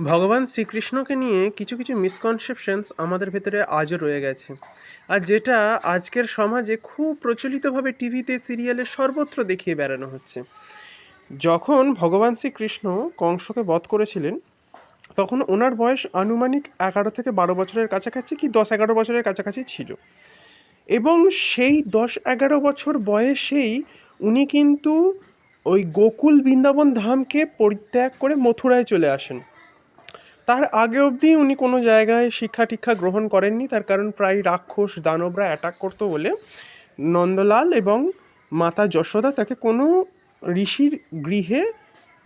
ভগবান শ্রীকৃষ্ণকে নিয়ে কিছু কিছু মিসকনসেপশনস আমাদের ভেতরে আজও রয়ে গেছে। আর যেটা আজকের সমাজে খুব প্রচলিতভাবে টিভিতে সিরিয়ালে সর্বত্র দেখিয়ে বেড়ানো হচ্ছে। যখন ভগবান শ্রীকৃষ্ণ কংসকে বধ করেছিলেন, তখন ওনার বয়স আনুমানিক এগারো থেকে বারো বছরের কাছাকাছি কি দশ এগারো বছরের কাছাকাছি ছিল। এবং সেই দশ এগারো বছর বয়সেই উনি কিন্তু ওই গোকুল বৃন্দাবন ধামকে পরিত্যাগ করে মথুরায় চলে আসেন। তার আগে অবধি উনি কোনো জায়গায় শিক্ষা টিক্ষা গ্রহণ করেননি। তার কারণ প্রায় রাক্ষস দানবরা অ্যাটাক করতো বলে নন্দলাল এবং মাতা যশোদা তাকে কোনো ঋষির গৃহে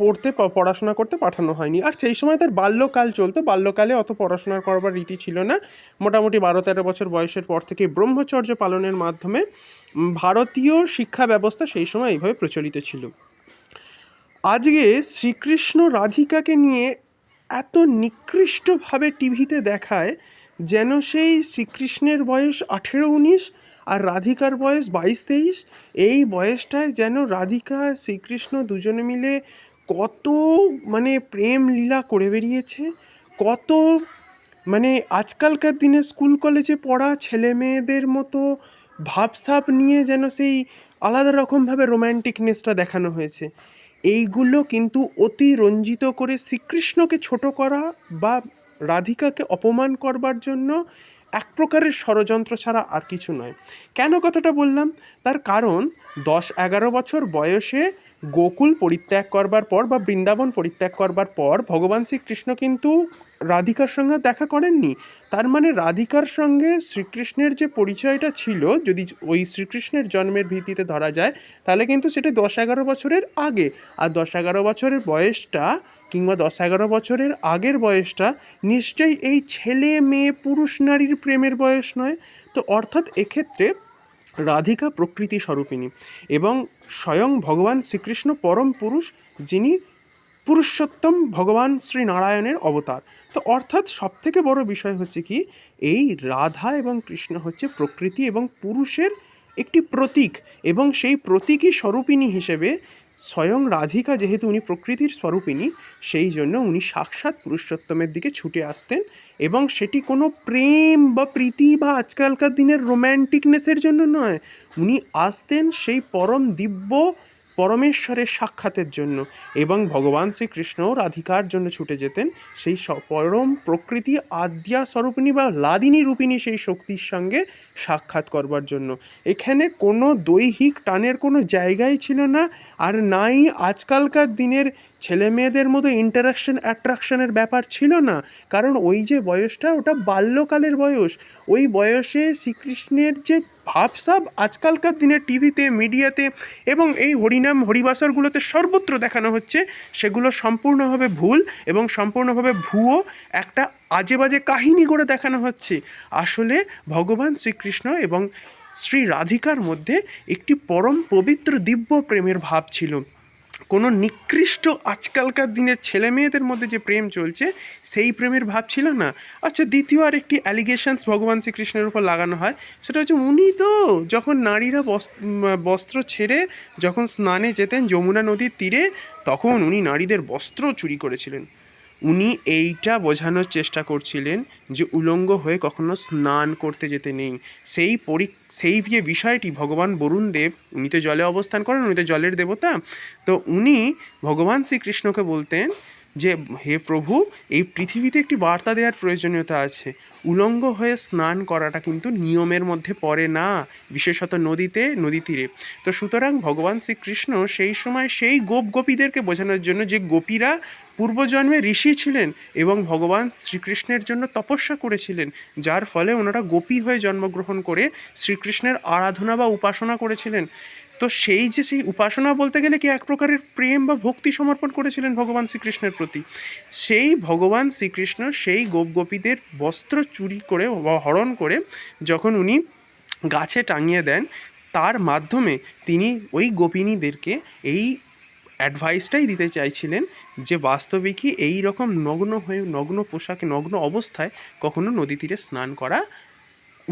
পড়তে পড়াশোনা করতে পাঠানো হয়নি। আর সেই সময় তার বাল্যকাল চলতো। বাল্যকালে অত পড়াশোনা করবার রীতি ছিল না। মোটামুটি বারো তেরো বছর বয়সের পর থেকে ব্রহ্মচর্য পালনের মাধ্যমে ভারতীয় শিক্ষা ব্যবস্থা সেই সময় এইভাবে প্রচলিত ছিল। আজকে শ্রীকৃষ্ণ রাধিকাকে নিয়ে এত নিকৃষ্টভাবে টিভিতে দেখায় যেন সেই শ্রীকৃষ্ণের বয়স আঠেরো উনিশ আর রাধিকার বয়স বাইশ তেইশ। এই বয়সটায় যেন রাধিকা, শ্রীকৃষ্ণ দুজনে মিলে কত মানে প্রেম লীলা করে বেরিয়েছে, কত মানে আজকালকার দিনে স্কুল কলেজে পড়া ছেলে মেয়েদের মতো ভাবসাব নিয়ে যেন সেই আলাদা রকমভাবে রোম্যান্টিকনেসটা দেখানো হয়েছে। এইগুলো কিন্তু অতি রঞ্জিত করে শ্রীকৃষ্ণকে ছোট করা বা রাধিকাকে অপমান করবার জন্য এক প্রকারের ষড়যন্ত্র ছাড়া আর কিছু নয়। কেন কথাটা বললাম? তার কারণ দশ এগারো বছর বয়সে গোকুল পরিত্যাগ করবার পর বা বৃন্দাবন পরিত্যাগ করবার পর ভগবান শ্রীকৃষ্ণ কিন্তু রাধিকার সঙ্গে দেখা করেননি। তার মানে রাধিকার সঙ্গে শ্রীকৃষ্ণের যে পরিচয়টা ছিল, যদি ওই শ্রীকৃষ্ণের জন্মের ভিত্তিতে ধরা যায়, তাহলে কিন্তু সেটা দশ এগারো বছরের আগে। আর দশ এগারো বছরের বয়সটা কিংবা দশ এগারো বছরের আগের বয়সটা নিশ্চয়ই এই ছেলে, মেয়ে, পুরুষ, নারীর প্রেমের বয়স নয়। তো অর্থাৎ এক্ষেত্রে রাধিকা প্রকৃতি স্বরূপিণী এবং স্বয়ং ভগবান শ্রীকৃষ্ণ পরম পুরুষ যিনি পুরুষোত্তম ভগবান শ্রী নারায়ণের অবতার। তো অর্থাৎ সবথেকে বড় বিষয় হচ্ছে কি, এই রাধা এবং কৃষ্ণ হচ্ছে প্রকৃতি এবং পুরুষের একটি প্রতীক এবং সেই প্রতীকী স্বরূপিণী হিসেবে স্বয়ং রাধিকা যেহেতু উনি প্রকৃতির স্বরূপিণী, সেই জন্য উনি সাক্ষাৎ পুরুষোত্তমের দিকে ছুটে আসতেন এবং সেটি কোনো প্রেম বা প্রীতি বা আজকালকার দিনের রোম্যান্টিকনেসের জন্য নয়। উনি আসতেন সেই পরম দিব্য পরমেশ্বরের সাক্ষাতের জন্য এবং ভগবান শ্রীকৃষ্ণ রাধিকার জন্য ছুটে যেতেন, সেই পরম প্রকৃতি আদ্যা স্বরূপিণী বা লাদিনী রূপিণী সেই শক্তির সঙ্গে সাক্ষাৎ করবার জন্য। এখানে কোনো দৈহিক টানের কোনো জায়গাই ছিল না, আর নাই আজকালকার দিনের ছেলে মেয়েদের মতো ইন্টারাকশন অ্যাট্রাকশনের ব্যাপার ছিল না। কারণ ওই যে বয়সটা, ওটা বাল্যকালের বয়স। ওই বয়সে শ্রীকৃষ্ণের যে ভাবসাব আজকালকার দিনে টিভিতে মিডিয়াতে এবং এই হরিনাম, হরিবাসরগুলোতে সর্বত্র দেখানো হচ্ছে, সেগুলো সম্পূর্ণভাবে ভুল এবং সম্পূর্ণভাবে ভুয়ো একটা আজে বাজে কাহিনী করে দেখানো হচ্ছে। আসলে ভগবান শ্রীকৃষ্ণ এবং শ্রী রাধিকার মধ্যে একটি পরম পবিত্র দিব্য প্রেমের ভাব ছিল। কোনো নিকৃষ্ট আজকালকার দিনের ছেলে মেয়েদের মধ্যে যে প্রেম চলছে, সেই প্রেমের ভাব ছিল না। আচ্ছা দ্বিতীয় আর একটি অ্যালিগেশনস ভগবান শ্রীকৃষ্ণের উপর লাগানো হয়, সেটা হচ্ছে উনি তো যখন নারীরা বস- বস্ত্র ছেড়ে যখন স্নানে যেতেন যমুনা নদীর তীরে, তখন উনি নারীদের বস্ত্র চুরি করেছিলেন। উনি এইটা বোঝানোর চেষ্টা করছিলেন যে উলঙ্গ হয়ে কখনো স্নান করতে যেতে নেই। সেই পরি, সেই যে বিষয়টি ভগবান বরুণ দেব উনি তো জলে অবস্থান করেন, উনি তো জলের দেবতা, তো উনি ভগবান শ্রীকৃষ্ণকে বলতেন যে হে প্রভু, এই পৃথিবীতে একটি বার্তা দেওয়ার প্রয়োজনীয়তা আছে। উলঙ্গ হয়ে স্নান করাটা কিন্তু নিয়মের মধ্যে পড়ে না, বিশেষত নদীতে, নদী তীরে। তো সুতরাং ভগবান শ্রীকৃষ্ণ সেই সময় সেই গোপ গোপীদেরকে বোঝানোর জন্য যে গোপীরা পূর্বজন্মে ঋষি ছিলেন এবং ভগবান শ্রীকৃষ্ণের জন্য তপস্যা করেছিলেন, যার ফলে ওনারা গোপী হয়ে জন্মগ্রহণ করে শ্রীকৃষ্ণের আরাধনা বা উপাসনা করেছিলেন। তো সেই যে সেই উপাসনা বলতে গেলে কি এক প্রকারের প্রেম বা ভক্তি সমর্পণ করেছিলেন ভগবান শ্রীকৃষ্ণের প্রতি? সেই ভগবান শ্রীকৃষ্ণ সেই গোপ গোপীদের বস্ত্র চুরি করে হরণ করে যখন উনি গাছে টাঙিয়ে দেন, তার মাধ্যমে তিনি ওই গোপিনীদেরকে এই অ্যাডভাইসটাই দিতে চাইছিলেন যে বাস্তবিকই এই রকম নগ্ন হয়ে, নগ্ন পোশাকে, নগ্ন অবস্থায় কখনো নদী তীরে স্নান করা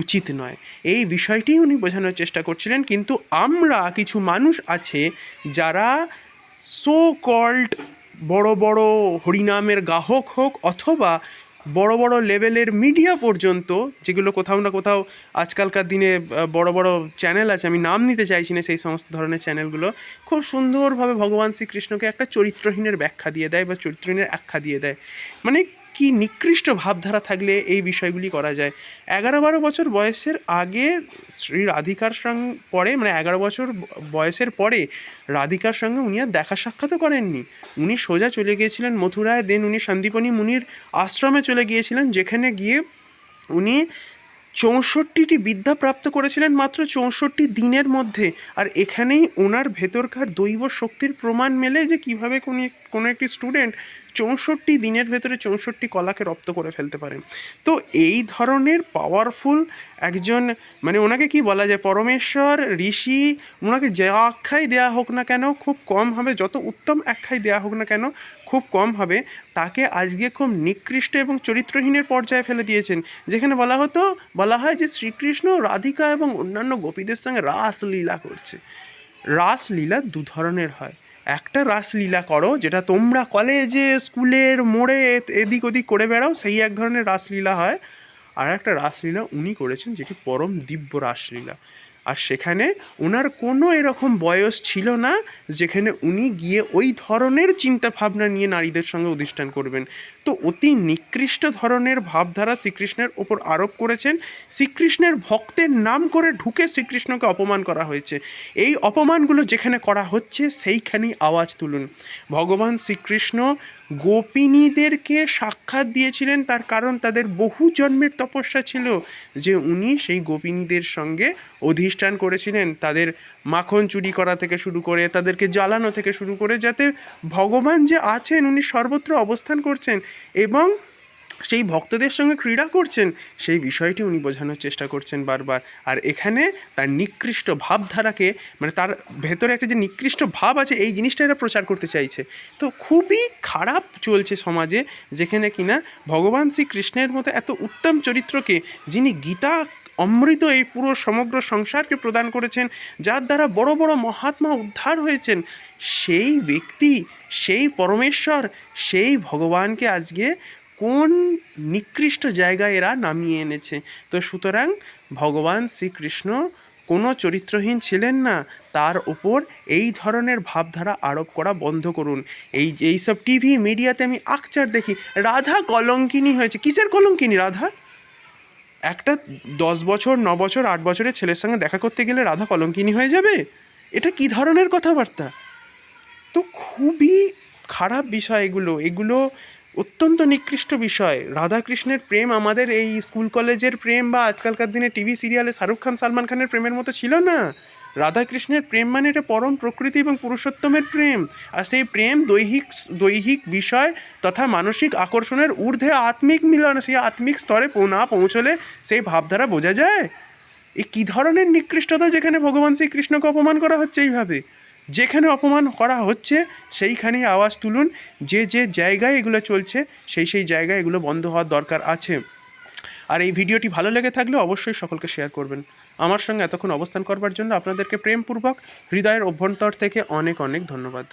উচিত নয়। এই বিষয়টি উনি বোঝানোর চেষ্টা করছিলেন, কিন্তু আমরা কিছু মানুষ আছে যারা সো কল্ড বড় বড় হরিনামের গাহক হোক অথবা বড় বড় লেভেলের মিডিয়া পর্যন্ত, যেগুলো কোথাও না কোথাও আজকালকার দিনে বড় বড় চ্যানেল আছে, আমি নাম নিতে চাইছি না সেই সমস্ত ধরনের চ্যানেলগুলো, খুব সুন্দরভাবে ভগবান শ্রীকৃষ্ণকে একটা চরিত্রহীনের ব্যাখ্যা দিয়ে দেয় বা চরিত্রহীনের আখ্যা দিয়ে দেয়। মানে কি নিকৃষ্ট ভাবধারা থাকলে এই বিষয়গুলি করা যায়? এগারো বারো বছর বয়সের আগে শ্রী রাধিকার সঙ্গে পরে মানে এগারো বছর বয়সের পরে রাধিকার সঙ্গে উনি আর দেখা সাক্ষাৎও করেননি। উনি সোজা চলে গিয়েছিলেন মথুরায় দেন উনি সন্দীপনী মুনির আশ্রমে চলে গিয়েছিলেন, যেখানে গিয়ে উনি চৌষট্টিটি বিদ্যা প্রাপ্ত করেছিলেন মাত্র চৌষট্টি দিনের মধ্যে। আর এখানেই ওনার ভেতরকার দৈব শক্তির প্রমাণ মেলে যে কীভাবে কোনো কোনো একটি স্টুডেন্ট চৌষট্টি দিনের ভেতরে চৌষট্টি কলাকে রপ্ত করে ফেলতে পারে। তো এই ধরনের পাওয়ারফুল একজন মানে ওনাকে কি বলা যায়, পরমেশ্বর, ঋষি, ওনাকে যে আখ্যাই দেওয়া হোক না কেন, খুব কম হবে, যত উত্তম আখ্যাই দেওয়া হোক না কেন, খুব কম হবে। তাকে আজকে খুব নিকৃষ্ট এবং চরিত্রহীনের পর্যায়ে ফেলে দিয়েছেন। যেখানে বলা হতো, বলা হয় যে শ্রীকৃষ্ণ রাধিকা এবং অন্যান্য গোপীদের সঙ্গে রাসলীলা করছে। রাসলীলা দু ধরনের হয়। একটা রাসলীলা করো, যেটা তোমরা কলেজে, স্কুলের মোড়ে এদিক ওদিক করে বেড়াও, সেই এক ধরনের রাসলীলা হয়। আর একটা রাসলীলা উনি করেছেন, যেটি পরম দিব্য রাসলীলা। আর সেখানে ওনার কোনো এরকম বয়স ছিল না, যেখানে উনি গিয়ে ওই ধরনের চিন্তাভাবনা নিয়ে নারীদের সঙ্গে অধিষ্ঠান করবেন। অতি নিকৃষ্ট ধরনের ভাবধারা শ্রীকৃষ্ণের ওপর আরোপ করেছেন। শ্রীকৃষ্ণের ভক্তের নাম করে ঢুকে শ্রীকৃষ্ণকে অপমান করা হয়েছে। এই অপমানগুলো যেখানে করা হচ্ছে, সেইখানেই আওয়াজ তুলুন। ভগবান শ্রীকৃষ্ণ গোপিনীদেরকে সাক্ষাৎ দিয়েছিলেন। তার কারণ তাদের বহু জন্মের তপস্যা ছিল যে উনি সেই গোপিনীদের সঙ্গে অধিষ্ঠান করেছিলেন। তাদের মাখন চুরি করা থেকে শুরু করে, তাদেরকে জ্বালানো থেকে শুরু করে, যাতে ভগবান যে আছেন, উনি সর্বত্র অবস্থান করছেন এবং সেই ভক্তদের সঙ্গে ক্রীড়া করছেন, সেই বিষয়টি উনি বোঝানোর চেষ্টা করছেন বারবার। আর এখানে তার নিকৃষ্ট ভাবধারাকে মানে তার ভেতরে একটা যে নিকৃষ্ট ভাব আছে, এই জিনিসটা এরা প্রচার করতে চাইছে। তো খুবই খারাপ চলছে সমাজে, যেখানে কিনা ভগবান শ্রীকৃষ্ণের মতো এত উত্তম চরিত্রকে, যিনি গীতা অমৃত এই পুরো সমগ্র সংসারকে প্রদান করেছেন, যার দ্বারা বড় বড় মহাত্মা উদ্ধার হয়েছেন। সেই ব্যক্তি, সেই পরমেশ্বর, সেই ভগবানকে আজকে কোন নিকৃষ্ট জায়গায় এরা নামিয়ে এনেছে? তো সুতরাং ভগবান শ্রীকৃষ্ণ কোনো চরিত্রহীন ছিলেন না, তার ওপর এই ধরনের ভাবধারা আরোপ করা বন্ধ করুন। এই, এইসব টিভি মিডিয়াতে আমি আকচার দেখি, রাধা কলঙ্কিনী হয়েছে। কিসের কলঙ্কিনী রাধা? একটা দশ বছর, ন বছর, আট বছরের ছেলের সঙ্গে দেখা করতে গেলে রাধা কলঙ্কিনী হয়ে যাবে? এটা কি ধরনের কথাবার্তা? তো খুবই খারাপ বিষয় এগুলো। এগুলো অত্যন্ত নিকৃষ্ট বিষয়। রাধাকৃষ্ণের প্রেম আমাদের এই স্কুল কলেজের প্রেম বা আজকালকার দিনে টিভি সিরিয়ালে শাহরুখ খান, সালমান খানের প্রেমের মতো ছিল না। রাধাকৃষ্ণের প্রেম মানে এটা পরম প্রকৃতি এবং পুরুষোত্তমের প্রেম। আর সেই প্রেম দৈহিক দৈহিক বিষয় তথা মানসিক আকর্ষণের ঊর্ধ্বে আত্মিক মিলন, সেই আত্মিক স্তরে না পৌঁছলে সেই ভাবধারা বোঝা যায়? এ কী ধরনের নিকৃষ্টতা যেখানে ভগবান শ্রীকৃষ্ণকে অপমান করা হচ্ছে এইভাবে? যেখানে অপমান করা হচ্ছে, সেইখানেই আওয়াজ তুলুন, যে যে জায়গায় এগুলো চলছে, সেই সেই জায়গায় এগুলো বন্ধ হওয়ার দরকার আছে। আর এই ভিডিওটি ভালো লেগে থাকলে অবশ্যই সকলকে শেয়ার করবেন। আমার সঙ্গে এতক্ষণ অবস্থান করবার জন্য আপনাদেরকে প্রেমপূর্বক হৃদয়ের অভ্যন্তর থেকে অনেক অনেক ধন্যবাদ।